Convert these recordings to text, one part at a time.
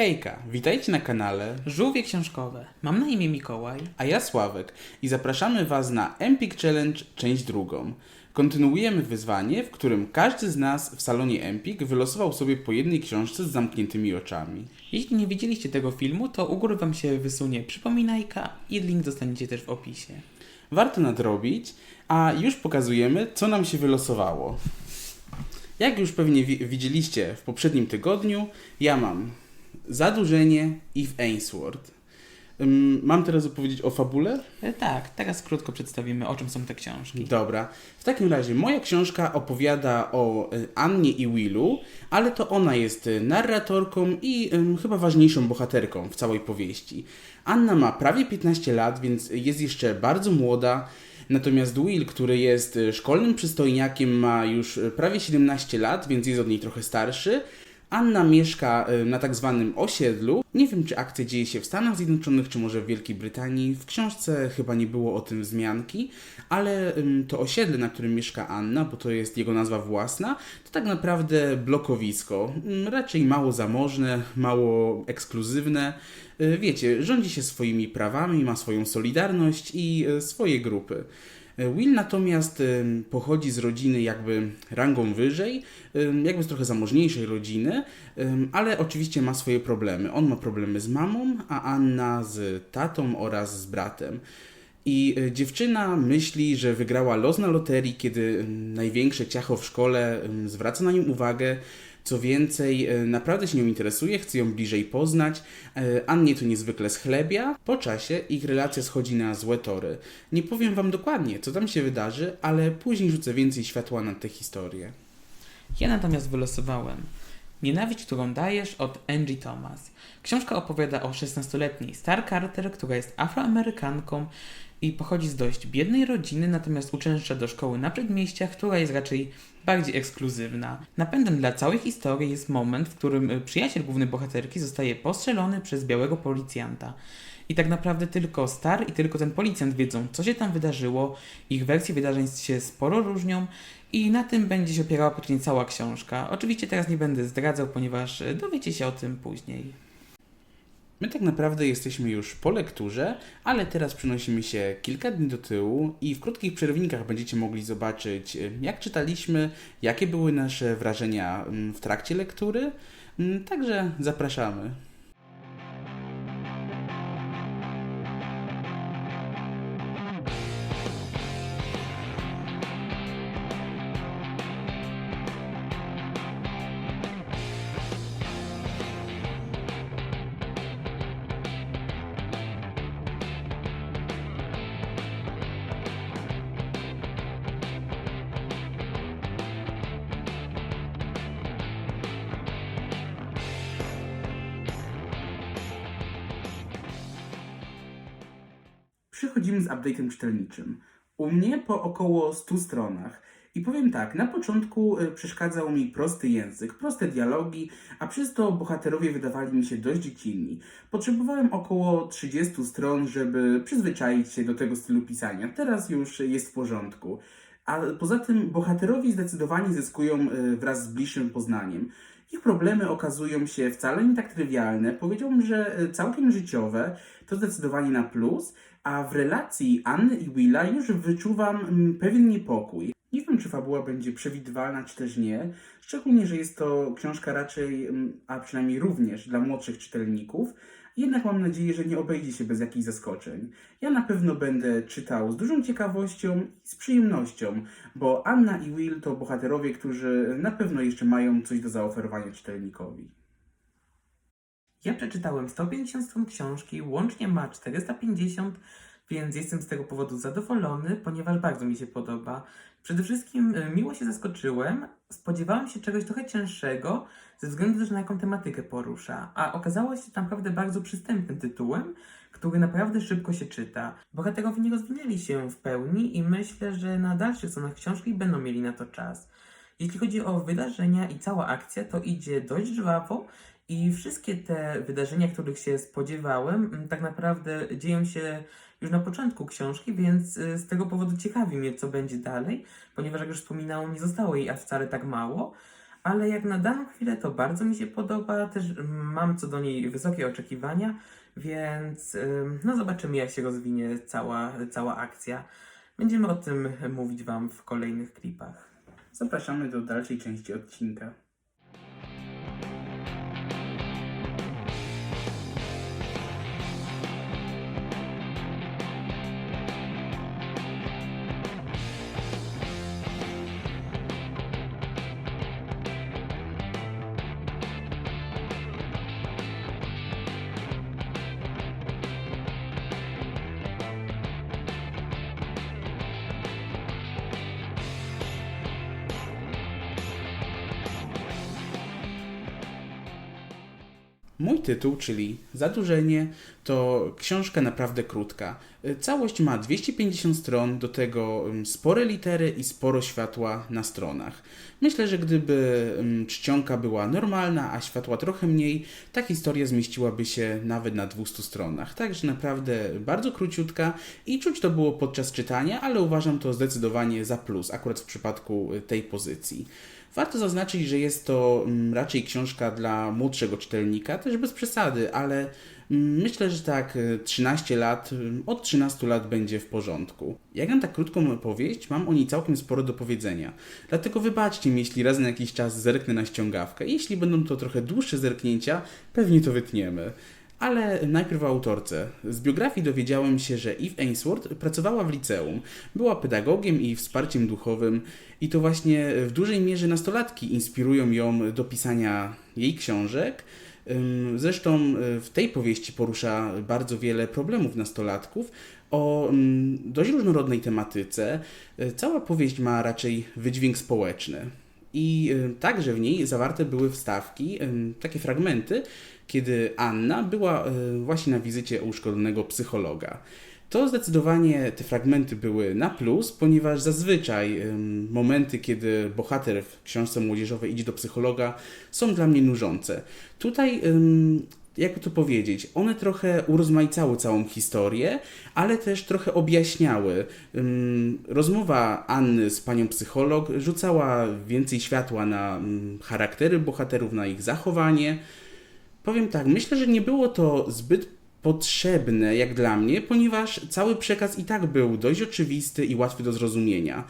Hejka, witajcie na kanale, Żółwie książkowe. Mam na imię Mikołaj. a ja Sławek i zapraszamy Was na Empik Challenge, część drugą. Kontynuujemy wyzwanie, w którym każdy z nas w salonie Empik wylosował sobie po jednej książce z zamkniętymi oczami. Jeśli nie widzieliście tego filmu, to u góry wam się wysunie przypominajka i link dostaniecie też w opisie. Warto nadrobić, a już pokazujemy, co nam się wylosowało. Jak już pewnie wi- widzieliście w poprzednim tygodniu, ja mam Zadłużenie i w Ainsworth. Mam teraz opowiedzieć o fabule? E, Tak, teraz krótko przedstawimy, o czym są te książki. Dobra. W takim razie moja książka opowiada o y, Annie i Willu, ale to ona jest y, narratorką i ym, chyba ważniejszą bohaterką w całej powieści. Anna ma prawie 15 lat, więc jest jeszcze bardzo młoda. Natomiast Will, który jest y, szkolnym przystojniakiem, ma już prawie 17 lat, więc jest od niej trochę starszy. Anna mieszka y, na tak zwanym osiedlu. Nie wiem, czy akcja dzieje się w Stanach Zjednoczonych, czy może w Wielkiej Brytanii. W książce chyba nie było o tym wzmianki, ale to osiedle, na którym mieszka Anna, bo to jest jego nazwa własna, to tak naprawdę blokowisko. Ym, Raczej mało zamożne, mało ekskluzywne. Y, Wiecie, rządzi się swoimi prawami, ma swoją solidarność i y, swoje grupy. Will natomiast pochodzi z rodziny jakby rangą wyżej, jakby z trochę zamożniejszej rodziny, ale oczywiście ma swoje problemy. On ma problemy z mamą, a Anna z tatą oraz z bratem. I y, dziewczyna myśli, że wygrała los na loterii, kiedy największe ciacho w szkole zwraca na nią uwagę. Co więcej, y, naprawdę się nią interesuje, chce ją bliżej poznać. Y, Annie to niezwykle schlebia. Po czasie ich relacja schodzi na złe tory. Nie powiem wam dokładnie, co tam się wydarzy, ale później rzucę więcej światła na tę historię. Ja natomiast wylosowałem Nienawiść, którą dajesz od Angie Thomas. Książka opowiada o 16-letniej Star Carter, która jest afroamerykanką i pochodzi z dość biednej rodziny, natomiast uczęszcza do szkoły na przedmieściach, która jest raczej bardziej ekskluzywna. Napędem dla całej historii jest moment, w którym y, przyjaciel głównej bohaterki zostaje postrzelony przez białego policjanta. I tak naprawdę tylko Star i tylko ten policjant wiedzą, co się tam wydarzyło. Ich wersje wydarzeń się sporo różnią i na tym będzie się opierała później cała książka. Oczywiście teraz nie będę zdradzał, ponieważ y, dowiecie się o tym później. My tak naprawdę jesteśmy już po lekturze, ale teraz przenosimy się kilka dni do tyłu i w krótkich przerwnikach będziecie mogli zobaczyć, y, jak czytaliśmy, jakie były nasze wrażenia mm, w trakcie lektury. Mm, Także zapraszamy. Przychodzimy z update'em czytelniczym. U mnie po około 100 stronach. I powiem tak, na początku y, przeszkadzał mi prosty język, proste dialogi, a przez to bohaterowie wydawali mi się dość dziecinni. Potrzebowałem około 30 stron, żeby przyzwyczaić się do tego stylu pisania. Teraz już jest w porządku. A poza tym bohaterowie zdecydowanie zyskują y, wraz z bliższym poznaniem. Ich problemy okazują się wcale nie tak trywialne. Powiedziałbym, że y, całkiem życiowe, to zdecydowanie na plus, a w relacji Anny i Willa już wyczuwam pewien niepokój. Nie wiem, czy fabuła będzie przewidywalna, czy też nie, szczególnie, że jest to książka raczej, a przynajmniej również dla młodszych czytelników. Jednak mam nadzieję, że nie obejdzie się bez jakichś zaskoczeń. Ja na pewno będę czytał z dużą ciekawością i z przyjemnością, bo Anna i Will to bohaterowie, którzy na pewno jeszcze mają coś do zaoferowania czytelnikowi. Ja przeczytałem 150 stron książki, łącznie ma 450, więc jestem z tego powodu zadowolony, ponieważ bardzo mi się podoba. Przede wszystkim y, miło się zaskoczyłem, spodziewałem się czegoś trochę cięższego, ze względu też na jaką tematykę porusza, a okazało się naprawdę bardzo przystępnym tytułem, który naprawdę szybko się czyta. Bohaterowie nie rozwinęli się w pełni i myślę, że na dalszych stronach książki będą mieli na to czas. Jeśli chodzi o wydarzenia i cała akcja, to idzie dość żwawo i wszystkie te wydarzenia, których się spodziewałem, tak naprawdę dzieją się już na początku książki, więc y, z tego powodu ciekawi mnie, co będzie dalej, ponieważ jak już wspominałem, nie zostało jej aż wcale tak mało. ale jak na daną chwilę to bardzo mi się podoba, też mam co do niej wysokie oczekiwania, więc ym, no zobaczymy jak się rozwinie cała, cała akcja. Będziemy o tym mówić Wam w kolejnych klipach. Zapraszamy do dalszej części odcinka. Mój tytuł, czyli Zadłużenie, to książka naprawdę krótka. Y, Całość ma 250 stron, do tego spore litery i sporo światła na stronach. Myślę, że gdyby czcionka była normalna, a światła trochę mniej, ta historia zmieściłaby się nawet na 200 stronach. Także naprawdę bardzo króciutka i czuć to było podczas czytania, ale uważam to zdecydowanie za plus, akurat w przypadku y, tej pozycji. Warto zaznaczyć, że jest to mm, raczej książka dla młodszego czytelnika, też bez przesady, ale mm, myślę, że tak y, 13 lat, y, od 13 lat będzie w porządku. Jak mam tak krótką powieść, mam o niej całkiem sporo do powiedzenia. Dlatego wybaczcie mi, jeśli raz na jakiś czas zerknę na ściągawkę. Jeśli będą to trochę dłuższe zerknięcia, pewnie to wytniemy. Ale najpierw o autorce. Z biografii dowiedziałem się, że Eve Ainsworth pracowała w liceum. Była pedagogiem i wsparciem duchowym i to właśnie w dużej mierze nastolatki inspirują ją do pisania jej książek. Zresztą y, w tej powieści porusza bardzo wiele problemów nastolatków o dość różnorodnej tematyce. Y, Cała powieść ma raczej wydźwięk społeczny. I także w niej zawarte były wstawki, takie fragmenty, kiedy Anna była y, właśnie na wizycie u uszkolonego psychologa. To zdecydowanie te fragmenty były na plus, ponieważ zazwyczaj momenty, kiedy bohater w książce młodzieżowej idzie do psychologa, są dla mnie nużące. Tutaj, jakby to powiedzieć, one trochę urozmaicały całą historię, ale też trochę objaśniały. Ym, rozmowa Anny z panią psycholog rzucała więcej światła na ym, charaktery bohaterów, na ich zachowanie. Powiem tak, myślę, że nie było to zbyt potrzebne jak dla mnie, ponieważ cały przekaz i tak był dość oczywisty i łatwy do zrozumienia.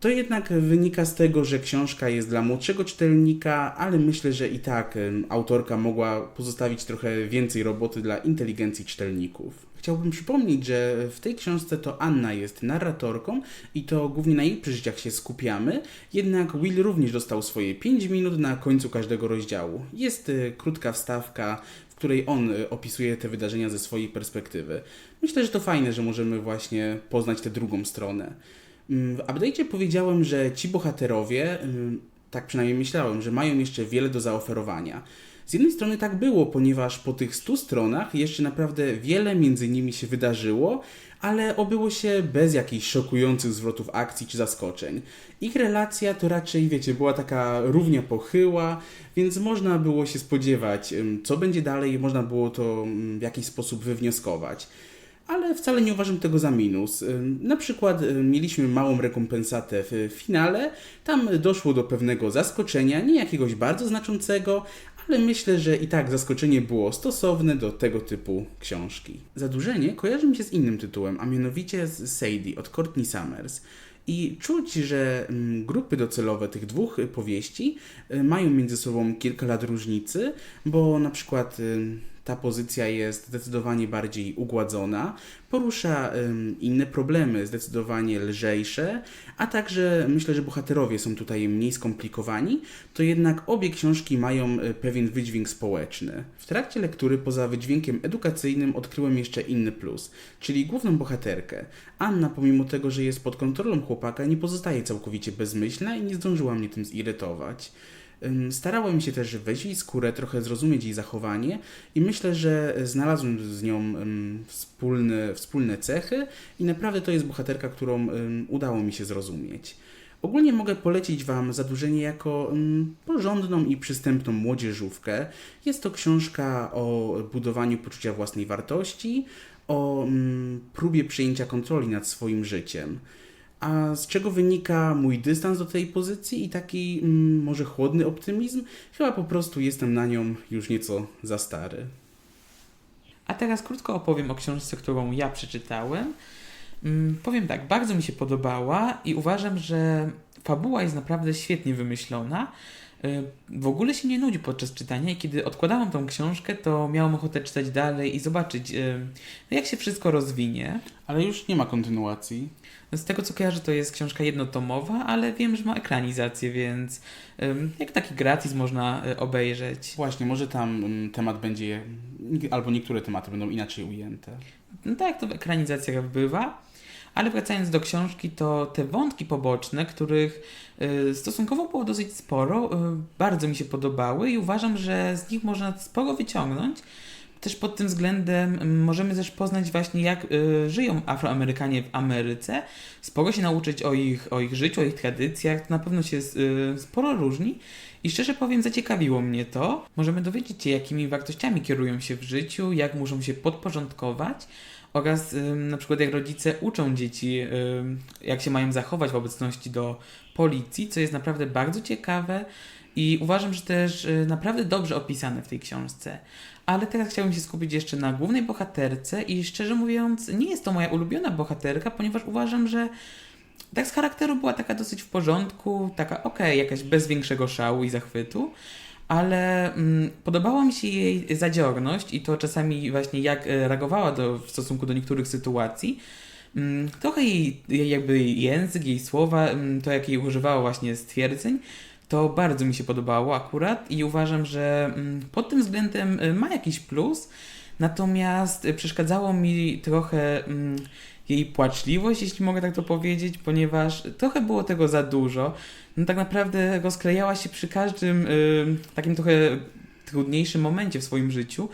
To jednak wynika z tego, że książka jest dla młodszego czytelnika, ale myślę, że i tak autorka mogła pozostawić trochę więcej roboty dla inteligencji czytelników. Chciałbym przypomnieć, że w tej książce to Anna jest narratorką i to głównie na jej przeżyciach się skupiamy, jednak Will również dostał swoje 5 minut na końcu każdego rozdziału. Jest y, krótka wstawka, w której on y, opisuje te wydarzenia ze swojej perspektywy. Myślę, że to fajne, że możemy właśnie poznać tę drugą stronę. Mm, W update'cie powiedziałem, że ci bohaterowie, ym, tak przynajmniej myślałem, że mają jeszcze wiele do zaoferowania. Z jednej strony tak było, ponieważ po tych 100 stronach jeszcze naprawdę wiele między nimi się wydarzyło, ale obyło się bez jakichś szokujących zwrotów akcji czy zaskoczeń. Ich relacja to raczej, wiecie, była taka równie pochyła, więc można było się spodziewać, ym, co będzie dalej, można było to w jakiś sposób wywnioskować ale wcale nie uważam tego za minus. Na przykład ym, mieliśmy małą rekompensatę w finale, tam doszło do pewnego zaskoczenia, nie jakiegoś bardzo znaczącego, ale myślę, że i tak zaskoczenie było stosowne do tego typu książki. Zadłużenie kojarzy mi się z innym tytułem, a mianowicie z Sadie od Courtney Summers. I czuć, że grupy docelowe tych dwóch y, powieści y, mają między sobą kilka lat różnicy, bo na przykład y, ta pozycja jest zdecydowanie bardziej ugładzona, porusza inne problemy, zdecydowanie lżejsze, a także myślę, że bohaterowie są tutaj mniej skomplikowani, to jednak obie książki mają y, pewien wydźwięk społeczny. W trakcie lektury poza wydźwiękiem edukacyjnym odkryłem jeszcze inny plus, czyli główną bohaterkę. Anna, pomimo tego, że jest pod kontrolą chłopaka, nie pozostaje całkowicie bezmyślna i nie zdążyła mnie tym zirytować. Starałem się też wejść skórę, trochę zrozumieć jej zachowanie i myślę, że znalazłem z nią wspólne, wspólne cechy i naprawdę to jest bohaterka, którą udało mi się zrozumieć. Ogólnie mogę polecić Wam Zadłużenie jako porządną i przystępną młodzieżówkę. Jest to książka o budowaniu poczucia własnej wartości, o próbie przejęcia kontroli nad swoim życiem. A z czego wynika mój dystans do tej pozycji i taki mm, może chłodny optymizm? Chyba po prostu jestem na nią już nieco za stary. A teraz krótko opowiem o książce, którą ja przeczytałem. Mm, Powiem tak, bardzo mi się podobała i uważam, że fabuła jest naprawdę świetnie wymyślona. W ogóle się nie nudzi podczas czytania i kiedy odkładałam tą książkę, to miałam ochotę czytać dalej i zobaczyć, no jak się wszystko rozwinie. Ale już nie ma kontynuacji. Z tego co kojarzę, to jest książka jednotomowa, ale wiem, że ma ekranizację, więc jak taki gratis można y, obejrzeć. Właśnie, może tam temat będzie, albo niektóre tematy będą inaczej ujęte. No tak to w ekranizacjach bywa. Ale wracając do książki, to te wątki poboczne, których y, stosunkowo było dosyć sporo, y, bardzo mi się podobały i uważam, że z nich można sporo wyciągnąć. Też pod tym względem możemy też poznać właśnie jak y, żyją Afroamerykanie w Ameryce, sporo się nauczyć o ich, o ich życiu, o ich tradycjach, na pewno się sporo różni. I szczerze powiem, zaciekawiło mnie to. Możemy dowiedzieć się, jakimi wartościami kierują się w życiu, jak muszą się podporządkować oraz na przykład jak rodzice uczą dzieci, jak się mają zachować w obecności do policji, co jest naprawdę bardzo ciekawe i uważam, że też y, naprawdę dobrze opisane w tej książce. Ale teraz chciałbym się skupić jeszcze na głównej bohaterce i szczerze mówiąc, nie jest to moja ulubiona bohaterka, ponieważ uważam, że tak z charakteru była taka dosyć w porządku, taka okej, jakaś bez większego szału i zachwytu, ale mm, podobała mi się jej zadziorność i to czasami właśnie jak e, reagowała do, w stosunku do niektórych sytuacji. Mm, trochę jej, jakby język, jej słowa, mm, to jak jej używała właśnie stwierdzeń, to bardzo mi się podobało akurat i uważam, że mm, pod tym względem y, ma jakiś plus, natomiast y, przeszkadzało mi trochę mm, jej płaczliwość, jeśli mogę tak to powiedzieć, ponieważ trochę było tego za dużo. No tak naprawdę rozklejała się przy każdym takim trochę trudniejszym momencie w swoim życiu.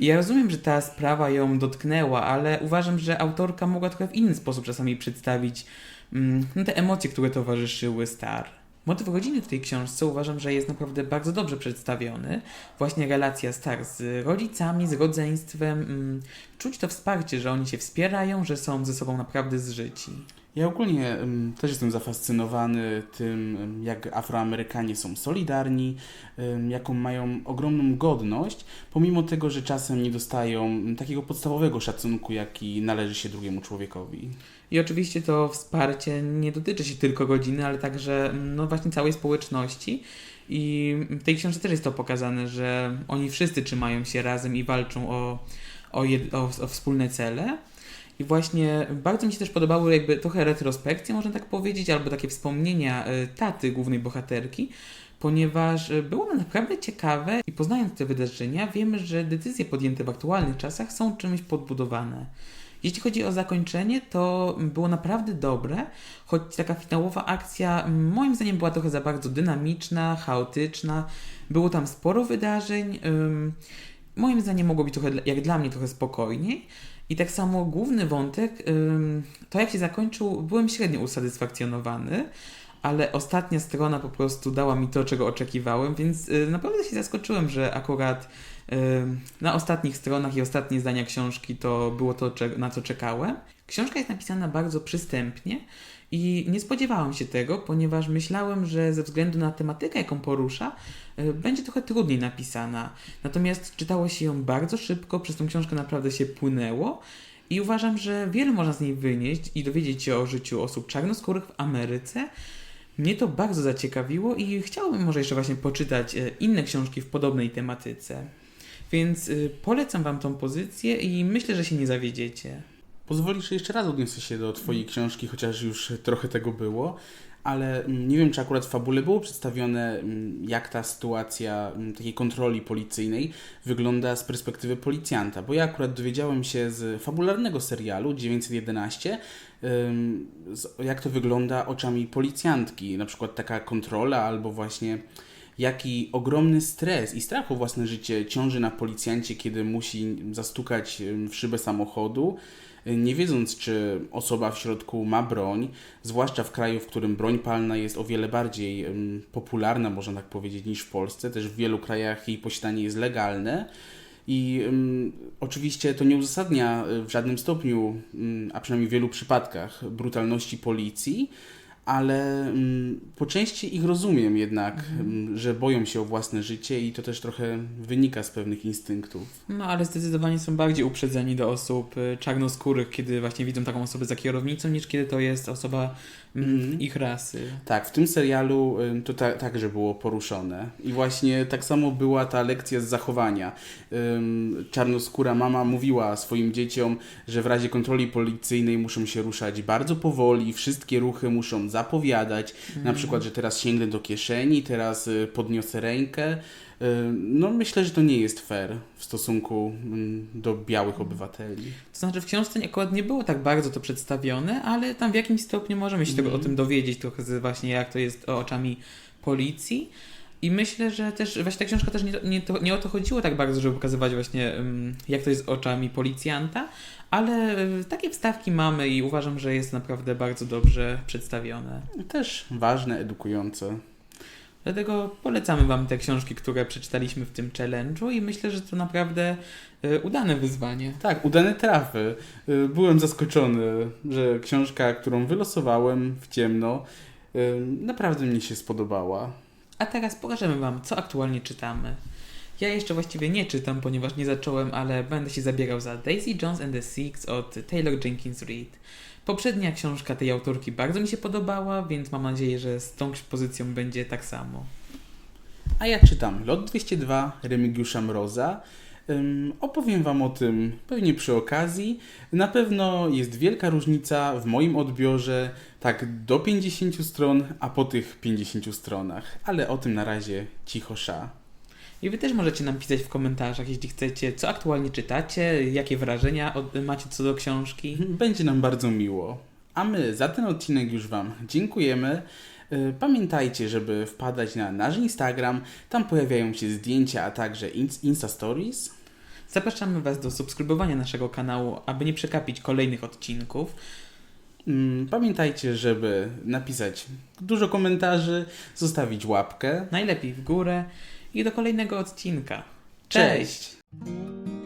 I ja rozumiem, że ta sprawa ją dotknęła, ale uważam, że autorka mogła trochę w inny sposób czasami przedstawić no, te emocje, które towarzyszyły Star. Motyw rodziny w tej książce uważam, że jest naprawdę bardzo dobrze przedstawiony. Właśnie relacja Star z rodzicami, z rodzeństwem. Mm, czuć to wsparcie, że oni się wspierają, że są ze sobą naprawdę zżyci. Ja ogólnie też jestem zafascynowany tym, ym, jak Afroamerykanie są solidarni, jaką mają ogromną godność, pomimo tego, że czasem nie dostają takiego podstawowego szacunku, jaki należy się drugiemu człowiekowi. I oczywiście to wsparcie nie dotyczy się tylko rodziny, ale także no właśnie całej społeczności. I w tej książce też jest to pokazane, że oni wszyscy trzymają się razem i walczą o, o, jed, o, o wspólne cele. I właśnie bardzo mi się też podobały jakby trochę retrospekcje, można tak powiedzieć, albo takie wspomnienia y, taty głównej bohaterki, ponieważ y, było one naprawdę ciekawe i poznając te wydarzenia wiemy, że decyzje podjęte w aktualnych czasach są czymś podbudowane. Jeśli chodzi o zakończenie, to było naprawdę dobre, choć taka finałowa akcja moim zdaniem była trochę za bardzo dynamiczna, chaotyczna. Było tam sporo wydarzeń. moim zdaniem mogło być trochę, jak dla mnie, trochę spokojniej. I tak samo główny wątek, to jak się zakończył, byłem średnio usatysfakcjonowany, ale ostatnia strona po prostu dała mi to, czego oczekiwałem, więc y, naprawdę się zaskoczyłem, że akurat Na ostatnich stronach i ostatnie zdania książki to było to, na co czekałem. Książka jest napisana bardzo przystępnie i nie spodziewałem się tego, ponieważ myślałem, że ze względu na tematykę, jaką porusza, y, będzie trochę trudniej napisana. Natomiast czytało się ją bardzo szybko, przez tą książkę naprawdę się płynęło. I uważam, że wiele można z niej wynieść i dowiedzieć się o życiu osób czarnoskórych w Ameryce. Mnie to bardzo zaciekawiło i chciałbym może jeszcze właśnie poczytać e, inne książki w podobnej tematyce. Więc y, polecam Wam tą pozycję i myślę, że się nie zawiedziecie. Pozwolisz, że jeszcze raz odniosę się do Twojej książki, chociaż już trochę tego było, ale mm, nie wiem, czy akurat w fabule było przedstawione, mm, jak ta sytuacja mm, takiej kontroli policyjnej wygląda z perspektywy policjanta, bo ja akurat dowiedziałem się z fabularnego serialu 911, ym, z- jak to wygląda oczami policjantki, na przykład taka kontrola albo właśnie jaki ogromny stres i strach o własne życie ciąży na policjancie, kiedy musi zastukać w szybę samochodu, nie wiedząc, czy osoba w środku ma broń, zwłaszcza w kraju, w którym broń palna jest o wiele bardziej popularna, można tak powiedzieć, niż w Polsce. Też w wielu krajach jej posiadanie jest legalne. I ym, oczywiście to nie uzasadnia y, w żadnym stopniu, ym, a przynajmniej w wielu przypadkach, brutalności policji, ale ym, po części ich rozumiem jednak, ym, że boją się o własne życie i to też trochę wynika z pewnych instynktów. No ale zdecydowanie są bardziej uprzedzeni do osób y, czarnoskórych, kiedy właśnie widzą taką osobę za kierownicą, niż kiedy to jest osoba mm, Mhm. ich rasy. Tak, w tym serialu ym, to ta, także było poruszone. I właśnie tak samo była ta lekcja z zachowania. Ym, czarnoskóra mama mówiła swoim dzieciom, że w razie kontroli policyjnej muszą się ruszać bardzo powoli, wszystkie ruchy muszą zapowiadać. Na przykład, że teraz sięgnę do kieszeni, teraz y, podniosę rękę. Ym, No myślę, że to nie jest fair w stosunku ym, do białych obywateli. To znaczy w książce akurat nie było tak bardzo to przedstawione, ale tam w jakimś stopniu możemy się tego, o Mhm. tym dowiedzieć trochę z właśnie jak to jest oczami policji. I myślę, że też właśnie ta książka też nie, nie, to, nie o to chodziło tak bardzo, żeby pokazywać właśnie jak to jest oczami policjanta, ale takie wstawki mamy i uważam, że jest naprawdę bardzo dobrze przedstawione. Też ważne, edukujące. Dlatego polecamy Wam te książki, które przeczytaliśmy w tym challenge'u i myślę, że to naprawdę y, udane wyzwanie. Tak, udane trafy. Y, Byłem zaskoczony, że książka, którą wylosowałem w ciemno, y, naprawdę mi się spodobała. A teraz pokażemy Wam, co aktualnie czytamy. Ja jeszcze właściwie nie czytam, ponieważ nie zacząłem, ale będę się zabierał za Daisy Jones and the Six od Taylor Jenkins Reid. Poprzednia książka tej autorki bardzo mi się podobała, więc mam nadzieję, że z tą pozycją będzie tak samo. A ja czytam Lot 202 Remigiusza Mroza. Opowiem Wam o tym pewnie przy okazji. Na pewno jest wielka różnica w moim odbiorze, tak do 50 stron, a po tych 50 stronach. Ale o tym na razie cicho sza. I Wy też możecie nam pisać w komentarzach, jeśli chcecie, co aktualnie czytacie, jakie wrażenia macie co do książki. Będzie nam bardzo miło. A my za ten odcinek już Wam dziękujemy. Y, Pamiętajcie, żeby wpadać na nasz Instagram. Tam pojawiają się zdjęcia, a także ins- Insta Stories. Zapraszamy Was do subskrybowania naszego kanału, aby nie przekapić kolejnych odcinków. Mm, Pamiętajcie, żeby napisać dużo komentarzy, zostawić łapkę. Najlepiej w górę i do kolejnego odcinka. Cześć! Cześć.